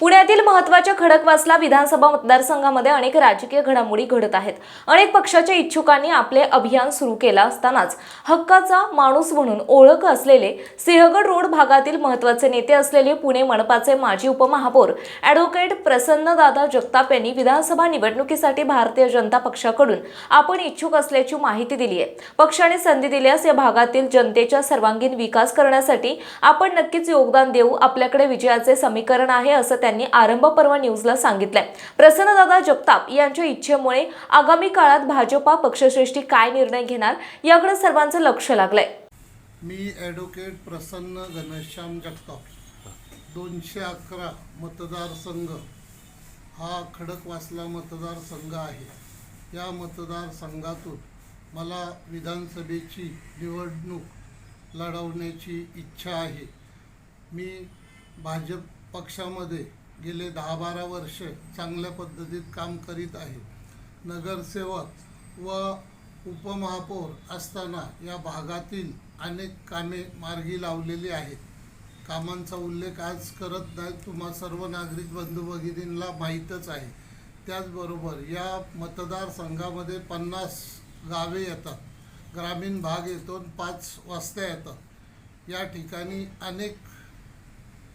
पुण्यातील महत्त्वाच्या खडकवासला विधानसभा मतदारसंघामध्ये अनेक राजकीय घडामोडी घडत आहेत. अनेक पक्षाच्या इच्छुकांनी आपले अभियान सुरू केलं असतानाच हक्काचा माणूस म्हणून ओळख असलेले सिंहगड रोड भागातील महत्त्वाचे नेते असलेले पुणे मनपाचे माजी उपमहापौर ॲडव्होकेट प्रसन्नदादा जगताप यांनी विधानसभा निवडणुकीसाठी भारतीय जनता पक्षाकडून आपण इच्छुक असल्याची माहिती दिली आहे. पक्षाने संधी दिल्यास या भागातील जनतेच्या सर्वांगीण विकास करण्यासाठी आपण नक्कीच योगदान देऊ. आपल्याकडे विजयाचे समीकरण आहे असं त्यांनी आरंभ पर्व न्यूजला सांगितलंय. प्रसन्नदादा जगताप यांच्या इच्छेमुळे आगामी काळात भाजपा पक्षश्रेष्ठी काय निर्णय घेणार याकडे सर्वांचं लक्ष लागलंय. मी ॲडव्होकेट प्रसन्न घनश्याम जगताप. दोनशे अकरा मतदारसंघ. हा खडकवासला मतदारसंघ आहे. या मतदारसंघातून मला विधानसभेची निवडणूक लढवण्याची इच्छा आहे. मी भाजप पक्षामध्ये गेले दहा बारा वर्ष चांगल्या पद्धतीत काम करीत आहे. नगरसेवक व उपमहापौर असताना या भागातील अनेक कामे मार्गी लावलेली आहेत. कामांचा उल्लेख आज करत नाही तुम्हा सर्व नागरिक बंधू भगिनींना माहीतच आहे. त्याचबरोबर या मतदारसंघामध्ये पन्नास गावे येतात. ग्रामीण भाग येतो पाच वस्त्या येतात. या ठिकाणी अनेक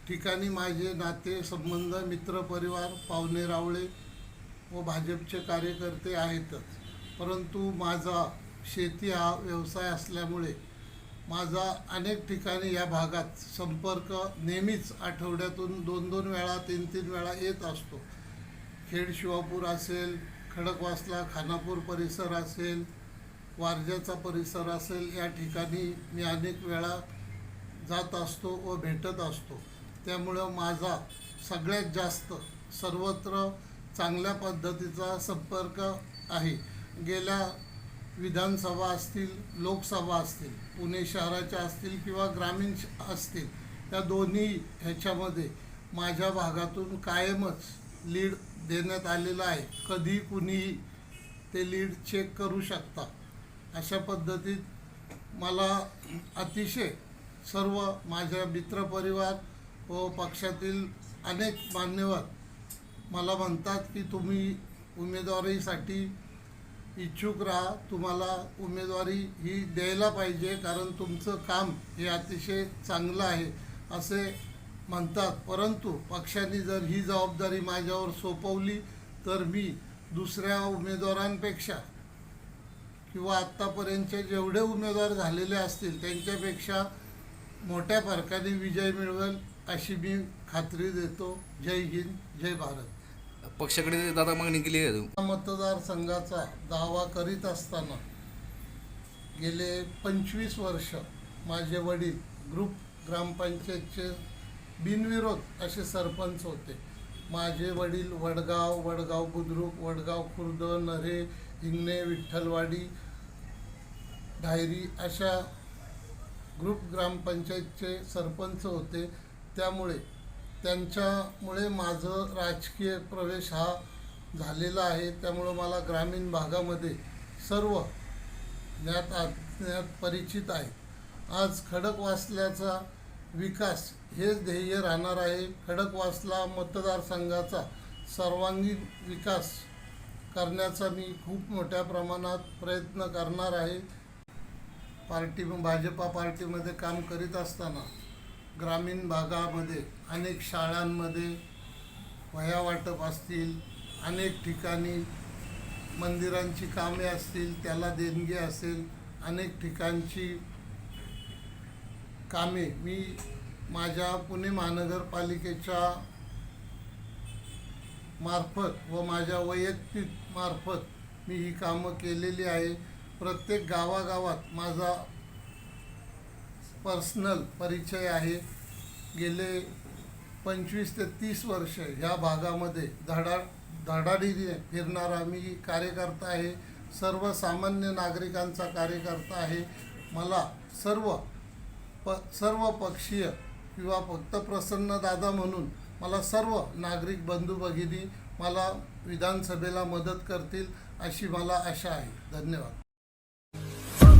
ठिकाणी माझे नाते संबंध मित्रपरिवार पाहुणे रावळे व भाजपचे कार्यकर्ते आहेतच. परंतु माझा शेती हा व्यवसाय असल्यामुळे माझा अनेक ठिकाणी या भागात संपर्क नेहमीच आठवड्यातून दोन दोन वेळा तीन तीन वेळा येत असतो. खेड शिवापूर असेल खडकवासला खानापूर परिसर असेल वारजाचा परिसर असेल या ठिकाणी मी अनेक वेळा जात असतो व भेटत असतो. त्यामुळं माझा सगळ्यात जास्त सर्वत्र चांगल्या पद्धतीचा संपर्क आहे. गेल्या विधानसभा असतील लोकसभा असतील पुणे शहराच्या असतील किंवा ग्रामीण श- असतील या दोन्ही ह्याच्यामध्ये माझ्या भागातून कायमच लीड देण्यात आलेलं आहे. कधी कुणीही ते लीड चेक करू शकता. अशा पद्धतीत मला अतिशय सर्व माझ्या मित्रपरिवार व पक्षातील अनेक मान्यवर मला म्हणतात की तुम्ही उमेदवारीसाठी इच्छुक राहा. तुम्हाला उमेदवारी ही द्यायला पाहिजे कारण तुमचं काम हे अतिशय चांगलं आहे असे म्हणतात. परंतु पक्षाने जर ही जबाबदारी माझ्यावर सोपवली तर मी दुसऱ्या उमेदवारांपेक्षा किंवा आत्तापर्यंतचे जेवढे उमेदवार झालेले असतील त्यांच्यापेक्षा मोठ्या फरकाने विजय मिळवेल अशी मी खात्री देतो. जय हिंद जय भारत. पक्षाकडे दादा मागणी केली आहे? मतदारसंघाचा दावा करीत असताना गेले पंचवीस वर्ष माझे वडील ग्रुप ग्रामपंचायतचे बिनविरोध असे सरपंच होते. माझे वडील वडगाव वडगाव बुद्रुक वडगाव खुर्द नरे हिंगणे विठ्ठलवाडी धायरी अशा ग्रुप ग्रामपंचायतचे सरपंच होते. त्यामुळे त्यांच्यामुळे माझं राजकीय प्रवेश हा झालेला आहे. त्यामुळं मला ग्रामीण भागामध्ये सर्व ज्ञात ज्ञात परिचित आहे आज खडकवासल्याचा विकास हेच ध्येय राहणार आहे. खडकवासला मतदारसंघाचा सर्वांगीण विकास करण्याचा मी खूप मोठ्या प्रमाणात प्रयत्न करणार आहे. पार्टी भाजपा पार्टीमध्ये काम करीत असताना ग्रामीण भागामध्ये अनेक शाळांमध्ये वह्या वाटप असतील अनेक ठिकाणी मंदिरांची कामे असतील त्याला देणगी असेल अनेक ठिकाणची कामे. मी माझ्या पुणे महानगरपालिकेच्या मार्फत व माझ्या वैयक्तिक मार्फत मी ही कामं केलेली आहे. प्रत्येक गावागावात माझा पर्सनल परिचय आहे. गेले पंचवीस ते तीस वर्ष ह्या भागामध्ये धडा धडाडीने फिरणारा मी कार्यकर्ता आहे. सर्वसामान्य नागरिकांचा कार्यकर्ता आहे. मला सर्व प सर्व पक्षीय किंवा फक्त प्रसन्न दादा म्हणून मला सर्व नागरिक बंधू भगिनी मला विधानसभेला मदत करतील अशी मला आशा आहे. धन्यवाद.